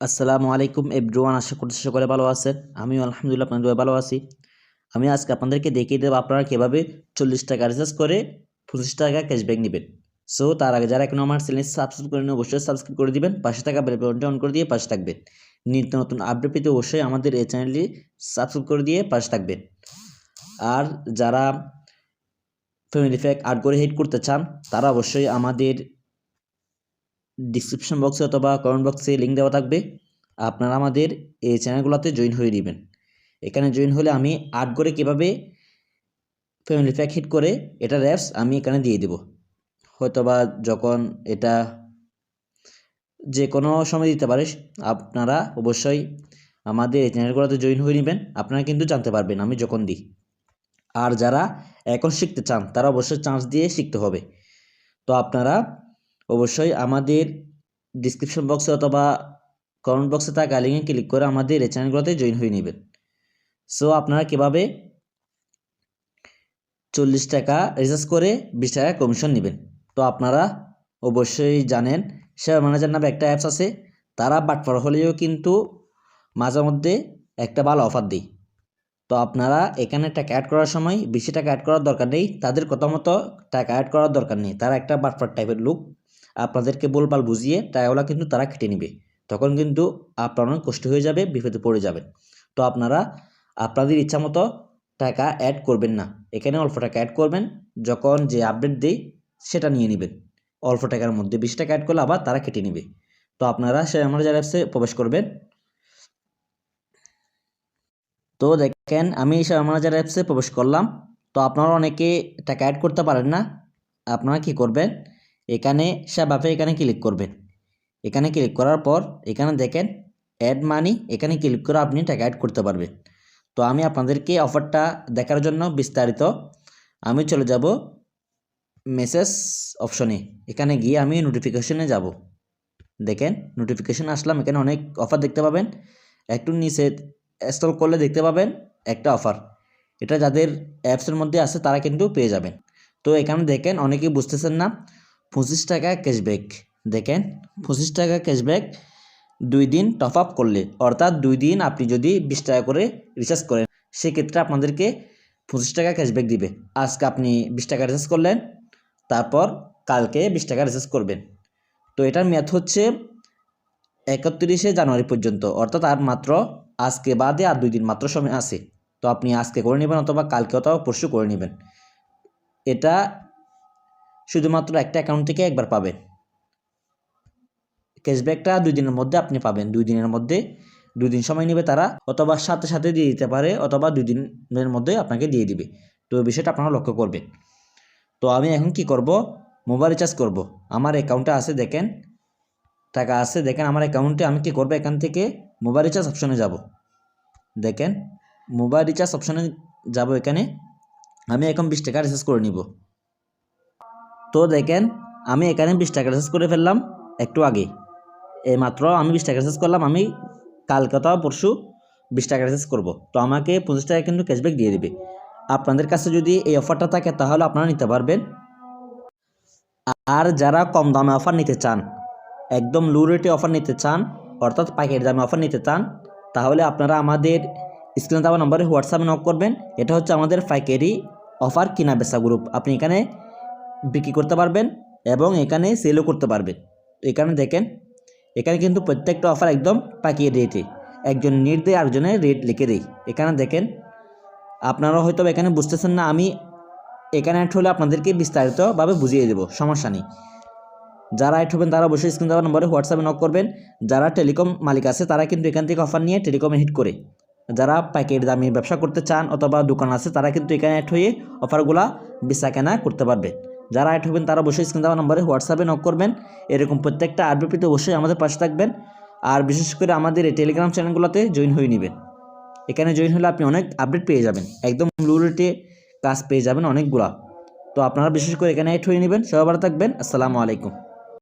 আসসালামু আলাইকুম এভরিওয়ান, আশা করছি সকলে ভালো আছেন। আমিও আলহামদুলিল্লাহ আপনাদের ভালো আছি। আমি আজকে আপনাদেরকে দেখিয়ে দেবো আপনারা কীভাবে চল্লিশ টাকা রিচার্জ করে পঁচিশ টাকা ক্যাশব্যাক নেবেন। সো তার আগে যারা এখন আমার চ্যানেল সাবস্ক্রাইব করেন অবশ্যই সাবস্ক্রাইব করে দিবেন। পাশে থাকা বেল বাটনটি অন করে দিয়ে পাশে থাকবেন। নিত্য নতুন আপডেট পেতে অবশ্যই আমাদের এই চ্যানেলটি সাবস্ক্রাইব করে দিয়ে পাশে থাকবেন। আর যারা ফ্যামিলি প্যাক আর্ট করে হেড করতে চান, তারা অবশ্যই আমাদের ডিসক্রিপশন বক্সে অথবা কমেন্ট বক্সে লিঙ্ক দেওয়া থাকবে। আপনারা আমাদের এই চ্যানেলগুলোতে জয়েন হয়ে নেবেন। এখানে জয়েন হলে আমি আর্ট করে কীভাবে ফ্যামিলি প্যাক হিট করে এটা র্যাপস আমি এখানে দিয়ে দেব। হয়তোবা যখন এটা যে কোনো সময় দিতে পারে, আপনারা অবশ্যই আমাদের এই চ্যানেলগুলোতে জয়েন হয়ে নেবেন। আপনারা কিন্তু জানতে পারবেন আমি যখন দিই। আর যারা এখন শিখতে চান, তারা অবশ্যই চান্স দিয়ে শিখতে হবে। তো আপনারা অবশ্যই আমাদের ডিসক্রিপশন বক্সে অথবা কমেন্ট বক্সে থাকা লিঙ্কে ক্লিক করে আমাদের এই চ্যানেলগুলোতে জয়েন হয়ে নেবেন। সো আপনারা কীভাবে চল্লিশ টাকা রিচার্জ করে বিশ টাকা কমিশন নেবেন? তো আপনারা অবশ্যই জানেন শেয়ার ম্যানেজার নামে একটা অ্যাপস আছে, তারা বাটপার হলেও কিন্তু মাঝে মধ্যে একটা ভালো অফার দিই তো আপনারা এখানে টাকা অ্যাড করার সময় বেশি টাকা অ্যাড করার দরকার নেই, তাদের কথা মতো টাকা অ্যাড করার দরকার নেই, তারা একটা বাটপার টাইপের লুক। আপনাদেরকে বলপাল বুঝিয়ে টাকাগুলো কিন্তু তারা কেটে নেবে। তখন কিন্তু আপনার অনেক কষ্ট হয়ে যাবে, বিপদে পড়ে যাবেন। তো আপনারা, আপনাদের ইচ্ছা মতো টাকা অ্যাড করবেন না। এখানে অল্প টাকা অ্যাড করবেন, যখন যে আপডেট দেই সেটা নিয়ে নেবেন। অল্প টাকার মধ্যে বিশ টাকা অ্যাড করলে আবার তারা কেটে নেবে। তো আপনারা সে আমার যারা অ্যাপসে প্রবেশ করবেন। তো দেখেন, আমি শেয়ার ম্যানেজার অ্যাপসে প্রবেশ করলাম। তো আপনারা অনেকে টাকা অ্যাড করতে পারেন না। আপনারা কি করবেন? এখানে সেভাবে এখানে ক্লিক করবেন। এখানে ক্লিক করার পর এখানে দেখেন অ্যাড মানি এখানে ক্লিক করে আপনি টাকা অ্যাড করতে পারবেন। তো আমি আপনাদেরকে অফারটা দেখার জন্য বিস্তারিত আমি চলে যাব মেসেজ অপশনে এখানে গিয়ে আমি নোটিফিকেশনে যাব। দেখেন নোটিফিকেশন আসলাম, এখানে অনেক অফার দেখতে পাবেন। একটু নিচে ইনস্টল করলে দেখতে পাবেন একটা অফার এটা যাদের অ্যাপসের মধ্যে আছে তারা কিন্তু পেয়ে যাবেন। তো এখানে দেখেন অনেকেই বুঝতেছেন না পঁচিশ টাকা ক্যাশব্যাক দেখেন, পঁচিশ টাকা ক্যাশব্যাক দুই দিন টপ আপ করলে। অর্থাৎ দুই দিন আপনি যদি বিশ টাকা করে রিচার্জ করেন, সেক্ষেত্রে আপনাদেরকে পঁচিশ টাকা ক্যাশব্যাক দিবে। আজকে আপনি বিশ টাকা রিচার্জ করলেন, তারপর কালকে বিশ টাকা রিচার্জ করবেন। তো এটার মেয়াদ হচ্ছে একত্রিশে জানুয়ারি পর্যন্ত, অর্থাৎ আর মাত্র আজকে বাদে আর দুই দিন মাত্র সময় আছে। তো আপনি আজকে করে নেবেন অথবা কালকে অথবা পরশু করে নেবেন। এটা শুধুমাত্র একটা অ্যাকাউন্ট থেকে একবার পাবেন। ক্যাশব্যাকটা দুই দিনের মধ্যে আপনি পাবেন। দুই দিনের মধ্যে, দুই দিন সময় নেবে তারা, অথবা সাথে সাথে দিয়ে দিতে পারে, অথবা দুই দিনের মধ্যে আপনাকে দিয়ে দিবে। তো এই বিষয়টা আপনারা লক্ষ্য করবেন। তো আমি এখন কি করব? মোবাইল রিচার্জ করব। আমার অ্যাকাউন্টে আছে দেখেন, টাকা আছে দেখেন, আমার অ্যাকাউন্টে আমি কি করব? এখান থেকে মোবাইল রিচার্জ অপশনে যাব। দেখেন মোবাইল রিচার্জ অপশনে যাব এখানে। আমি এখন বিশ টাকা রিচার্জ করে নিব। তো দেখেন, আমি এখানে বিশ টাকা রিচার্জ করে ফেললাম একটু আগে। এই মাত্র আমি বিশ টাকা রিচার্জ করলাম, আমি কালকে অথবা পরশু বিশ টাকা রিচার্জ করব। তো আমাকে পঁচিশ টাকা কিন্তু ক্যাশব্যাক দিয়ে দেবে। আপনাদের কাছে যদি এই অফারটা থাকে, তাহলে আপনারা নিতে পারবেন। আর যারা কম দামে অফার নিতে চান, একদম লো রেটে অফার নিতে চান, অর্থাৎ পাইকারি দামে অফার নিতে চান, তাহলে আপনারা আমাদের স্ক্রিনে দেওয়া নম্বরে হোয়াটসঅ্যাপে নক করবেন। এটা হচ্ছে আমাদের পাইকারি অফার কিনা বেচা গ্রুপ আপনি এখানে বিক্রি করতে পারবেন এবং এখানে সেলও করতে পারবেন। এখানে দেখেন, এখানে কিন্তু প্রত্যেকটা অফার একদম পাকিয়ে রেটে একজন নেট দেয় আরেকজনের রেট লিখে দেয় এখানে দেখেন, আপনারা হয়তো এখানে বুঝতেছেন না, আমি এখানে অ্যাড হলে আপনাদেরকে বিস্তারিতভাবে বুঝিয়ে দেবো, সমস্যা নেই। যারা অ্যাড হবেন, তারা অবশ্যই স্ক্রিন দেওয়ার নম্বরে হোয়াটসঅ্যাপে নক করবেন। যারা টেলিকম মালিক আছে, তারা কিন্তু এখান থেকে অফার নিয়ে টেলিকমে হিট করে। যারা প্যাকেট দামে ব্যবসা করতে চান অথবা দোকান আছে, তারা কিন্তু এখানে অ্যাড হয়ে অফারগুলা বেচা কেনা করতে পারবে। যারা অ্যাড হবেন তারা অবশ্যই স্ক্রিন দেওয়া নম্বরে হোয়াটসঅ্যাপে নক করবেন। এরকম প্রত্যেকটা আপডেট অবশ্যই আমাদের পাশে থাকবেন। আর বিশেষ করে আমাদের এই টেলিগ্রাম চ্যানেলগুলোতে জয়েন হয়ে নেবেন। এখানে জয়েন হলে আপনি অনেক আপডেট পেয়ে যাবেন। একদম লো রেটে কাজ পেয়ে যাবেন অনেকগুলা। তো আপনারা বিশেষ করে এখানে অ্যাড হয়ে নেবেন। সবাই ভালো থাকবেন। আসসালামু আলাইকুম।